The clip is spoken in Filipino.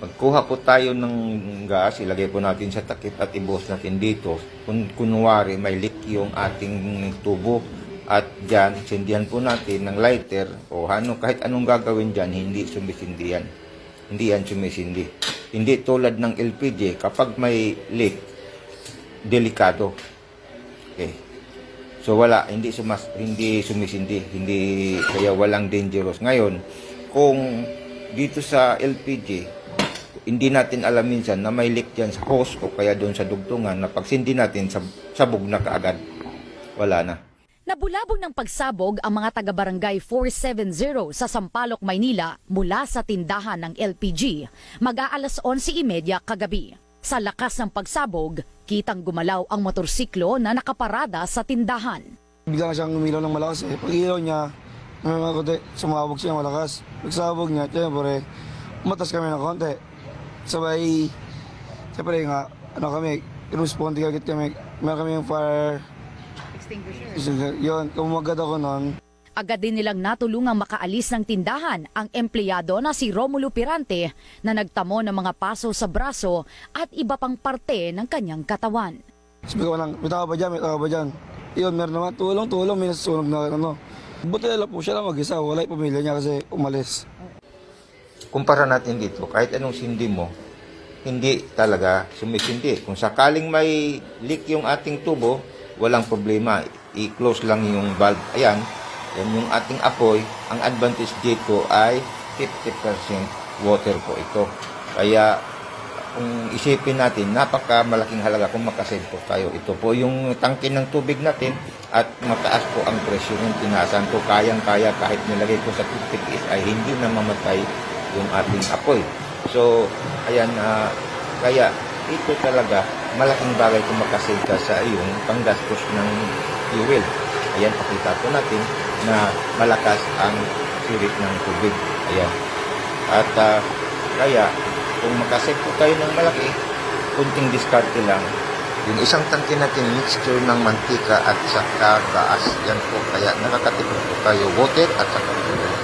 Magkuha po tayo ng gas, ilagay po natin sa takip at ibos natin dito. Kung kunwari may leak yung ating tubo at dyan, sindihan po natin ng lighter o ano, kahit anong gagawin dyan, hindi sumisindi yan. Hindi yan sumisindi. Hindi tulad ng LPG, kapag may leak, delikado. Okay. So wala, hindi sumas hindi sumisindi, hindi kaya walang dangerous. Ngayon, kung dito sa LPG, hindi natin alam minsan na may leak diyan sa hose o kaya doon sa dugtungan na pag sindi natin sab sabog na kaagad. Wala na. Nabulabog ng pagsabog ang mga taga-barangay 470 sa Sampaloc, Maynila mula sa tindahan ng LPG mag-aalas 11.30 kagabi. Sa lakas ng pagsabog, kitang gumalaw ang motorsiklo na nakaparada sa tindahan. Bigla na siyang umilaw ng malakas eh. Pag ilaw niya, may mga konti, sumabog siya malakas. Pagsabog niya, syempre, umatas kami ng konti. Sabay, syempre nga, ano kami, responde agad kami. Meron kami yung fire extinguisher. Yun, kumagad ako noon. Agad din nilang natulungang makaalis ng tindahan ang empleyado na si Romulo Pirante na nagtamo ng mga paso sa braso at iba pang parte ng kanyang katawan. Sabi ko lang, may tao ba dyan, may tao ba dyan? Yun, meron naman, tulong, tulong, may nasusunog na ano. Buti na lang po siya lang mag-isa, wala yung pamilya niya kasi umalis. Kumpara natin dito, kahit anong sindi mo, hindi talaga sumisindi. Kung sakaling may leak yung ating tubo, walang problema. I-close lang yung valve. Ayan, yan yung ating apoy. Ang advantage dito ay 50% water po ito. Kaya kung isipin natin, napaka malaking halaga kung makasave po tayo. Ito po yung tangke ng tubig natin at mataas po ang presyo ng tinasan ko. Kayang-kaya kahit nilagay ko sa toothpick ay hindi na mamatay yung ating apoy. So, ayan, ah, kaya ito talaga malaking bagay kung makasave ka sa iyong panggastos ng fuel. Ayan, pakita po natin na malakas ang sirit ng tubig. Ayan. At ah, kaya, kung makasave po tayo ng malaki, kunting diskarte lang. Yung isang tangke natin, mixture ng mantika at saka gas. Yan po, kaya nakakatipid po tayo water at saka fuel.